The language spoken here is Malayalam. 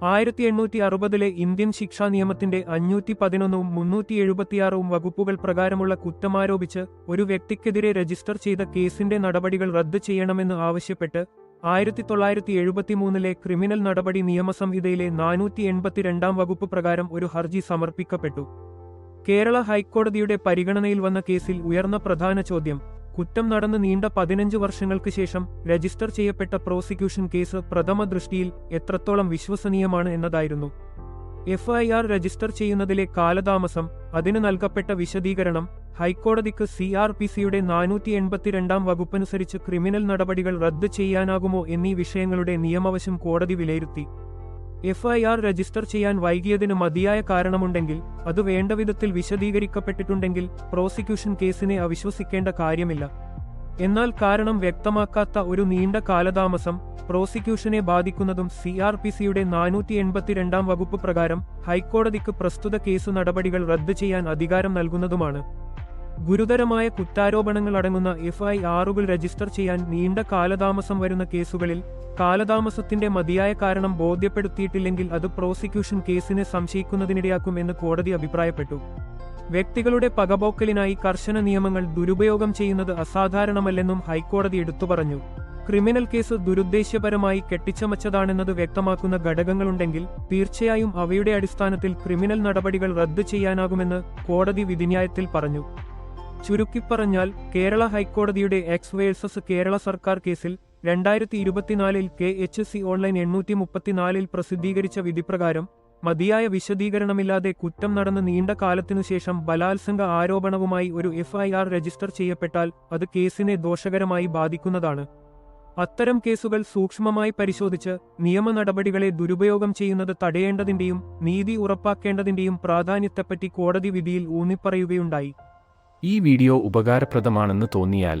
ആയിരത്തി എണ്ണൂറ്റി അറുപതിലെ ഇന്ത്യൻ ശിക്ഷാ നിയമത്തിന്റെ അഞ്ഞൂറ്റി പതിനൊന്നും മുന്നൂറ്റി എഴുപത്തിയാറും വകുപ്പുകൾ പ്രകാരമുള്ള കുറ്റമാരോപിച്ച് ഒരു വ്യക്തിക്കെതിരെ രജിസ്റ്റർ ചെയ്ത കേസിന്റെ നടപടികൾ റദ്ദ് ചെയ്യണമെന്ന് ആവശ്യപ്പെട്ട് ആയിരത്തി തൊള്ളായിരത്തി എഴുപത്തിമൂന്നിലെ ക്രിമിനൽ നടപടി നിയമസംഹിതയിലെ നാനൂറ്റി എൺപത്തിരണ്ടാം വകുപ്പ് പ്രകാരം ഒരു ഹർജി സമർപ്പിക്കപ്പെട്ടു. കേരള ഹൈക്കോടതിയുടെ പരിഗണനയിൽ വന്ന കേസിൽ ഉയർന്ന പ്രധാന ചോദ്യം കുറ്റം നടന്ന് നീണ്ട പതിനഞ്ച് വർഷങ്ങൾക്ക് ശേഷം രജിസ്റ്റർ ചെയ്യപ്പെട്ട പ്രോസിക്യൂഷൻ കേസ് പ്രഥമ ദൃഷ്ടിയിൽ എത്രത്തോളം വിശ്വസനീയമാണ് എന്നതായിരുന്നു. എഫ്ഐആർ രജിസ്റ്റർ ചെയ്യുന്നതിലെ കാലതാമസം അതിന് നൽകപ്പെട്ട വിശദീകരണം ഹൈക്കോടതിക്ക് സി ആർ പി സിയുടെ നാനൂറ്റി എൺപത്തിരണ്ടാം വകുപ്പനുസരിച്ച് ക്രിമിനൽ നടപടികൾ റദ്ദ് ചെയ്യാനാകുമോ എന്നീ വിഷയങ്ങളുടെ നിയമവശം കോടതി വിലയിരുത്തി. എഫ്ഐആർ രജിസ്റ്റർ ചെയ്യാൻ വൈകിയതിന് മതിയായ കാരണമുണ്ടെങ്കിൽ അത് വേണ്ടവിധത്തിൽ വിശദീകരിക്കപ്പെട്ടിട്ടുണ്ടെങ്കിൽ പ്രോസിക്യൂഷൻ കേസിനെ അവിശ്വസിക്കേണ്ട കാര്യമില്ല. എന്നാൽ കാരണം വ്യക്തമാക്കാത്ത ഒരു നീണ്ട കാലതാമസം പ്രോസിക്യൂഷനെ ബാധിക്കുന്നതും സി ആർ പി സിയുടെ നാനൂറ്റി എൺപത്തിരണ്ടാം വകുപ്പ് പ്രകാരം ഹൈക്കോടതിക്ക് പ്രസ്തുത കേസ് നടപടികൾ റദ്ദ് ചെയ്യാൻ അധികാരം നൽകുന്നതുമാണ്. ഗുരുതരമായ കുറ്റാരോപണങ്ങൾ അടങ്ങുന്ന എഫ് ഐ ആറുകൾ രജിസ്റ്റർ ചെയ്യാൻ നീണ്ട കാലതാമസം വരുന്ന കേസുകളിൽ കാലതാമസത്തിന്റെ മതിയായ കാരണം ബോധ്യപ്പെടുത്തിയിട്ടില്ലെങ്കിൽ അത് പ്രോസിക്യൂഷൻ കേസിനെ സംശയിക്കുന്നതിനിടയാക്കുമെന്ന് കോടതി അഭിപ്രായപ്പെട്ടു. വ്യക്തികളുടെ പകപോക്കലിനായി കർശന നിയമങ്ങൾ ദുരുപയോഗം ചെയ്യുന്നത് അസാധാരണമല്ലെന്നും ഹൈക്കോടതി എടുത്തു പറഞ്ഞു. ക്രിമിനൽ കേസ് ദുരുദ്ദേശ്യപരമായി കെട്ടിച്ചമച്ചതാണെന്നത് വ്യക്തമാക്കുന്ന ഘടകങ്ങളുണ്ടെങ്കിൽ തീർച്ചയായും അവയുടെ അടിസ്ഥാനത്തിൽ ക്രിമിനൽ നടപടികൾ റദ്ദു ചെയ്യാനാകുമെന്ന് കോടതി വിധിന്യായത്തിൽ പറഞ്ഞു. ചുരുക്കിപ്പറഞ്ഞാൽ കേരള ഹൈക്കോടതിയുടെ എക്സ് വേഴ്സസ് കേരള സർക്കാർ കേസിൽ രണ്ടായിരത്തി ഇരുപത്തിനാലിൽ കെ എച്ച് സി ഓൺലൈൻ എണ്ണൂറ്റി മുപ്പത്തിനാലിൽ പ്രസിദ്ധീകരിച്ച വിധിപ്രകാരം മതിയായ വിശദീകരണമില്ലാതെ കുറ്റം നടന്ന് നീണ്ട കാലത്തിനുശേഷം ബലാത്സംഗ ആരോപണവുമായി ഒരു എഫ്ഐആർ രജിസ്റ്റർ ചെയ്യപ്പെട്ടാൽ അത് കേസിനെ ദോഷകരമായി ബാധിക്കുന്നതാണ്. അത്തരം കേസുകൾ സൂക്ഷ്മമായി പരിശോധിച്ച് നിയമ നടപടികളെ ദുരുപയോഗം ചെയ്യുന്നത് തടയേണ്ടതിന്റെയും നീതി ഉറപ്പാക്കേണ്ടതിന്റെയും പ്രാധാന്യത്തെപ്പറ്റി കോടതി വിധിയിൽ ഊന്നിപ്പറയുകയുണ്ടായി. ഈ വീഡിയോ ഉപകാരപ്രദമാണെന്ന് തോന്നിയാൽ